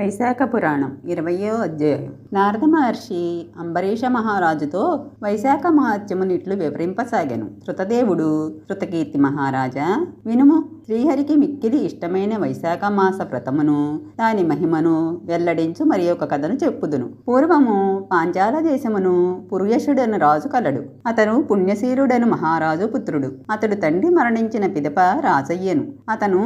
వైశాఖ పురాణం ఇరవయో అధ్యాయం. నారద మహర్షి అంబరీష మహారాజుతో వైశాఖ మహత్యమునిట్లు వివరింపసాగాను. శృతదేవుడు శృతకీర్తి మహారాజా వినుము. శ్రీహరికి మిక్కిలి ఇష్టమైన వైశాఖ మాస వ్రతమును దాని మహిమను వెల్లడించు మరి ఒక కథను చెప్పుదును. పూర్వము పాంచాల దేశమును పురుయషుడను రాజు కలడు. అతను పుణ్యశీరుడను మహారాజు పుత్రుడు. అతడు తండ్రి మరణించిన పిదప రాజయ్యను. అతను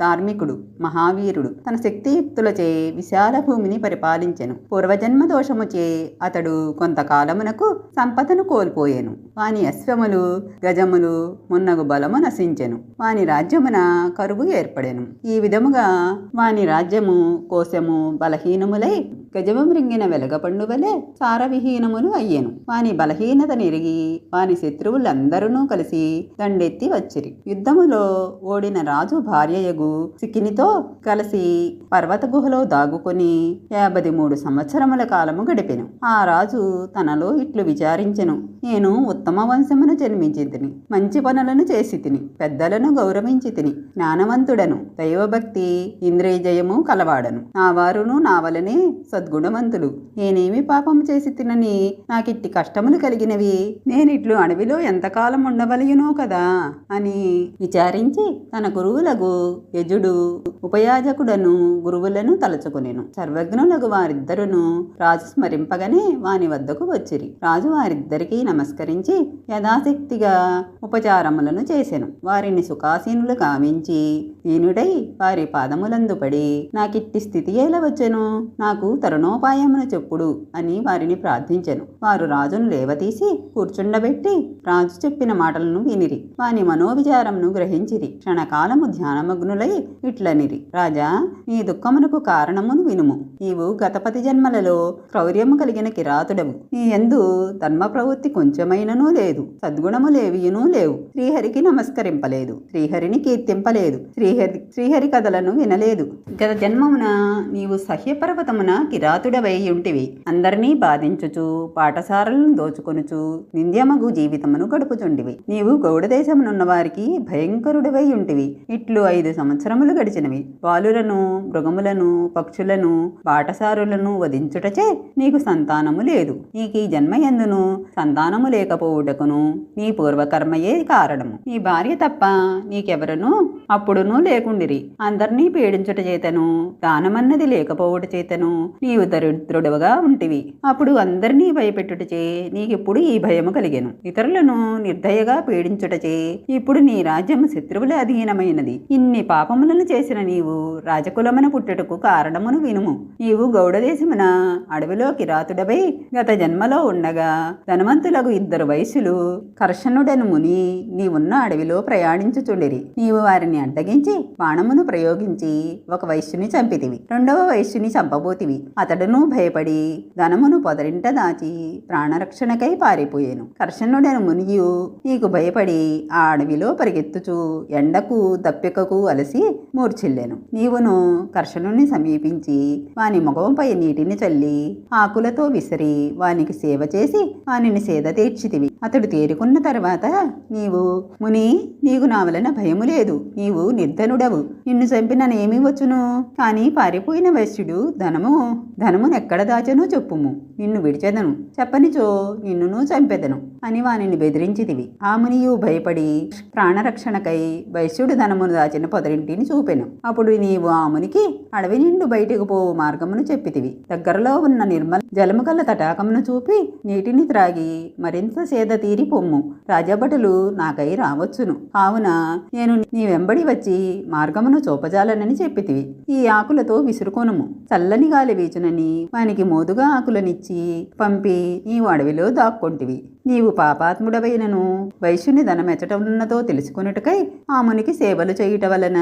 ధార్మికుడు మహావీరుడు. తన శక్తియుక్తులచే విశాల భూమిని పరిపాలించెను. పూర్వజన్మ దోషముచే అతడు కొంతకాలమునకు సంపదను కోల్పోయెను. వాని అశ్వములు గజములు మున్నగు బలము నశించెను. వాని రాజ్యమున కరువు ఏర్పడెను. ఈ విధముగా వాని రాజ్యము కోశము బలహీనములై గజము వెలగపండు వలె సారవిహీనములు అయ్యెను. వాని బలహీనత నెరిగి వాని శత్రువులందరూ కలిసి దండెత్తి వచ్చిరి. యుద్ధములో ఓడిన రాజు భార్యయగు సికినితో కలిసి పర్వత గుహలో దాగుకొని యాభై మూడు సంవత్సరముల కాలము గడిపెను. ఆ రాజు తనలో ఇట్లు విచారించెను. నేను ఉత్తమ వంశమును జన్మించి తిని మంచి పనులను చేసి తిని పెద్దలను గౌరవించి తిని జ్ఞానవంతుడను దైవభక్తి ఇంద్రియజయము కలవాడను. నా వారును నా వలనే సద్గుణవంతులు. నేనేమి పాపము చేసి తినని? నాకిట్టి కష్టములు కలిగినవి. నేనిట్లు అడవిలో ఎంతకాలం ఉండవలయునో కదా? అని విచారించి తన గురువులకు యజుడు ఉపయాజకుడను గురువులను తలచుకునేను. సర్వజ్ఞులకు వారిద్దరును రాజు స్మరింపగానే వాని వద్దకు వచ్చిరి. రాజు వారిద్దరికీ నమస్కరించి యథాశక్తిగా ఉపచారములను చేసెను. వారిని సుఖాసీనులు కావించి దీనుడై వారి పాదములందు పడి నాకిట్టి స్థితి ఎలా వచ్చెను? నాకు తరుణోపాయమును చెప్పుడు అని వారిని ప్రార్థించెను. వారు రాజును లేవతీసి కూర్చుండబెట్టి రాజు చెప్పిన మాటలను వినిరి. వాని మనోవిచారమును గ్రహించిరి. క్షణకాలము ధ్యానమగ్నులై ఇట్లనిరి. రాజా నీ దుఃఖమునకు కారణమును వినుము. నీవు గతపతి జన్మలలో క్రౌర్యము కలిగిన కిరాతుడవు. నీ ఎందు ధర్మ ప్రవృత్తి కొంచెమైననూ లేదు. సద్గుణము లేవియునూ లేవు. శ్రీహరికి నమస్కరింపలేదు. శ్రీహరిని కీర్తింపలేదు. శ్రీహరి శ్రీహరి కథలను వినలేదు. గత జన్మమున నీవు సహ్యపర్వతమున కిరాతుడవైయుంటివి అందరినీ బాధించుచు పాఠశాలలను దోచుకొనుచు నింద్యమగు జీవితమును గడుపుచుండివి. నీవు గౌడదేశమునున్న వారికి భయంకరుడివై ఉంటివి ఇట్లు ఐదు సంవత్సరములు గడిచినవి. బాలులను మృగములను పక్షులను బాటసారులను వధించుటచే నీకు సంతానము లేదు. నీకు జన్మయందును జన్మ ఎందును సంతానము లేకపోవుటకును నీ పూర్వకర్మయే కారణము. నీ భార్య తప్ప నీకెవరను అప్పుడును లేకుండిరి. అందరినీ పీడించుట చేతను దానమన్నది లేకపోవుట చేతను నీవు దరిద్రుడవగా ఉంటివి. అప్పుడు అందరినీ భయపెట్టుటచే నీకిప్పుడు ఈ భయము కలిగెను. ఇతరులను నిర్దయగా పీడించుటచే ఇప్పుడు నీ రాజ్యము శత్రువుల అధీనమైనది. ఇన్ని పాపములను చేసిన నీవు రాజకులమున పుట్టుటకు కారణమును వినుము. నీవు గౌడదేశమున అడవిలో కిరాతుడవై గత జన్మలో ఉండగా ధనవంతులకు ఇద్దరు వయసులు కర్షణుడను ముని నీవున్న అడవిలో ప్రయాణించుచుండిరి. నీవు వారిని అడ్డగించి బాణమును ప్రయోగించి ఒక వైశ్యుని చంపితివి. రెండవ వైశ్యుని చంపబోతివి. అతడును భయపడి ధనమును పొదరింట దాచి ప్రాణరక్షణకై పారిపోయాను. కర్షణుడను మునియు నీకు భయపడి ఆ అడవిలో పరిగెత్తుచు ఎండకు దప్పికకు అలసి మూర్చిల్లాను నీవును కర్షణుని సమీపించి వాని ముఖంపై నీటిని చల్లి ఆకులతో విసిరి వానికి సేవ చేసి వానిని సేద తీర్చితివి. అతడు తేరుకున్న తర్వాత నీవు ముని నీకు నా వలన భయము లేదు. నీవు నిర్ధనుడవు. నిన్ను చంపిననేమి వచ్చును? కానీ పారిపోయిన వైశ్యుడు ధనము ధనమునెక్కడ దాచనో చెప్పుము. నిన్ను విడిచెదను. చెప్పనిచో నిన్నును చంపెదను అని వానిని బెదిరించిదివి ఆ మునియు భయపడి ప్రాణరక్షణకై వైశ్యుడు ధనమును దాచిన పొదరింటిని చూపెను. అప్పుడు నీవు ఆ మునికి అడవి నిండు బయటికి పోవు మార్గమును చెప్పితివి. దగ్గరలో ఉన్న నిర్మల జలము కల తటాకమును చూపి నీటిని త్రాగి మరింత సేద తీరి పొమ్ము. రాజభటులు నాకై రావచ్చును. కావున నేను నీ వెంబడి వచ్చి మార్గమును చూపజాలనని చెప్పితివి. ఈ ఆకులతో విసురుకొనుము. చల్లని గాలి వీచునని వానికి మోదుగా ఆకులనిచ్చి పంపి నీవు అడవిలో దాక్కొంటివి. నీవు పాపాత్ముడవైనను వైశ్యుని ధనమెచ్చటమున్నదో తెలుసుకున్నట్టుకై ఆ మునికి సేవలు చేయుట వలన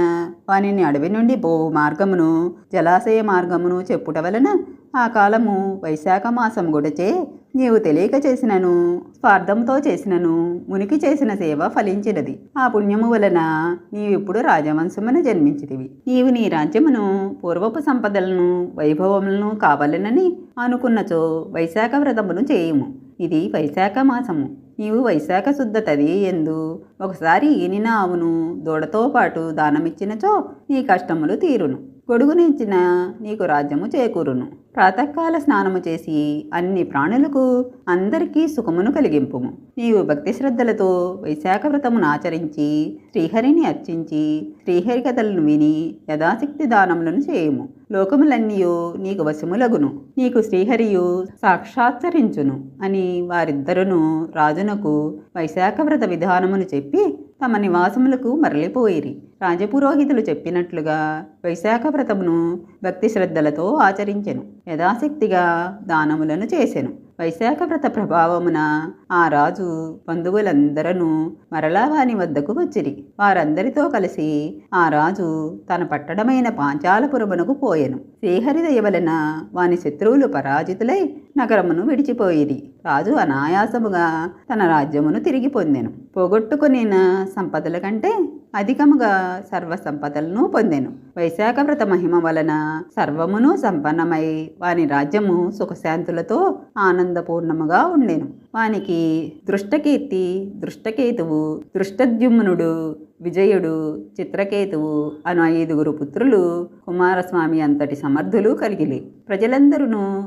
వానిని అడవి నుండి భూ మార్గమును జలాశయ మార్గమును చెప్పుట వలన ఆ కాలము వైశాఖ మాసం గుడచే నీవు తెలియక చేసినను స్వార్థంతో చేసినను మునికి చేసిన సేవ ఫలించినది. ఆ పుణ్యము వలన నీవిప్పుడు రాజవంశమును జన్మించితివి. నీవు నీ రాజ్యమును పూర్వపు సంపదలను వైభవములను కావాలనని అనుకున్నచో వైశాఖ వ్రతమును చేయుము. ఇది వైశాఖ మాసము. నీవు వైశాఖ శుద్ధ తది ఎందు ఒకసారి ఈనిన ఆవును దూడతో పాటు దానమిచ్చినచో నీ కష్టములు తీరును. గొడుగునించిన నీకు రాజ్యము చేకూరును. ప్రాతకాల స్నానము చేసి అన్ని ప్రాణులకు అందరికీ సుఖమును కలిగింపుము. నీవు భక్తి శ్రద్ధలతో వైశాఖ వ్రతమును ఆచరించి శ్రీహరిని అర్చించి శ్రీహరి కథలను విని యథాశక్తి దానములను చేయుము. లోకములన్నీయు నీకు వశములగును. నీకు శ్రీహరియు సాక్షాత్కరించును అని వారిద్దరును రాజునకు వైశాఖ వ్రత విధానమును చెప్పి తమ నివాసములకు మరలిపోయిరి. రాజపురోహితులు చెప్పినట్లుగా వైశాఖ వ్రతమును భక్తి శ్రద్ధలతో ఆచరించెను. యథాశక్తిగా దానములను చేసెను. వైశాఖ వ్రత ప్రభావమున ఆ రాజు బంధువులందరూ మరలా వాని వద్దకు వచ్చిరి. వారందరితో కలిసి ఆ రాజు తన పట్టడమైన పాంచాలపురమునకు పోయెను. శ్రీహరిదయ వలన వాని శత్రువులు పరాజితులై నగరమును విడిచిపోయిరి. రాజు అనాయాసముగా తన రాజ్యమును తిరిగి పొందెను. పోగొట్టుకునిన సంపదల కంటే అధికముగా సర్వ సంపదలను పొందెను. వైశాఖ వ్రత మహిమ వలన సర్వమును సంపన్నమై వాని రాజ్యము సుఖశాంతులతో ఆనందపూర్ణముగా ఉండెను. వానికి దృష్టకీర్తి దృష్టకేతువు దృష్టద్యుమ్నుడు విజయుడు చిత్రకేతువు అను ఐదుగురు పుత్రులు కుమారస్వామి అంతటి సమర్థులు కలిగిలి. ప్రజలందరూ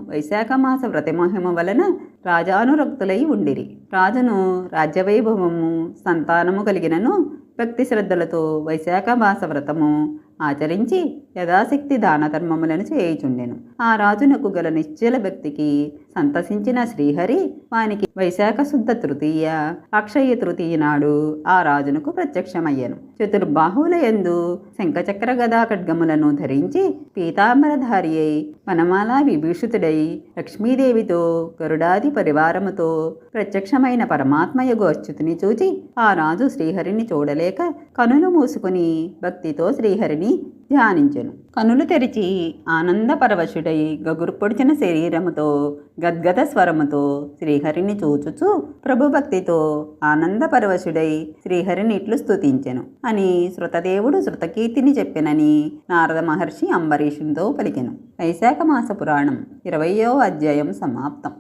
వైశాఖ మాస వ్రతమహిమ వలన రాజానురక్తులై ఉండిరి. రాజును రాజ్యవైభవము సంతానము కలిగినను భక్తి శ్రద్ధలతో వైశాఖ మాస వ్రతము ఆచరించి యథాశక్తి దాన ధర్మములను చేయుచుండెను. ఆ రాజునకు గల నిశ్చల భక్తికి సంతసించిన శ్రీహరి వానికి వైశాఖ శుద్ధ తృతీయ అక్షయ తృతీయ నాడు ఆ రాజునకు ప్రత్యక్షమయ్యను. చతుర్బాహువుల యందు శంఖచక్ర గదా ఖడ్గములను ధరించి పీతాంబరధారి అయి వనమాలా విభీషితుడై లక్ష్మీదేవితో గరుడాది పరివారముతో ప్రత్యక్షమైన పరమాత్మయగు అచ్యుతిని చూచి ఆ రాజు శ్రీహరిని చూడలేక కనులు మూసుకుని భక్తితో శ్రీహరిని ధ్యానించెను. కనులు తెరిచి ఆనందపరవశుడై గగురు పొడిచిన శరీరముతో గద్గద స్వరముతో శ్రీహరిని చూచుచు ప్రభుభక్తితో ఆనందపరవశుడై శ్రీహరిని ఇట్లు స్తుతించెను అని శృతదేవుడు శృతకీర్తిని చెప్పెనని నారద మహర్షి అంబరీషునితో పలికెను. వైశాఖ మాస పురాణం ఇరవయో అధ్యాయం సమాప్తం.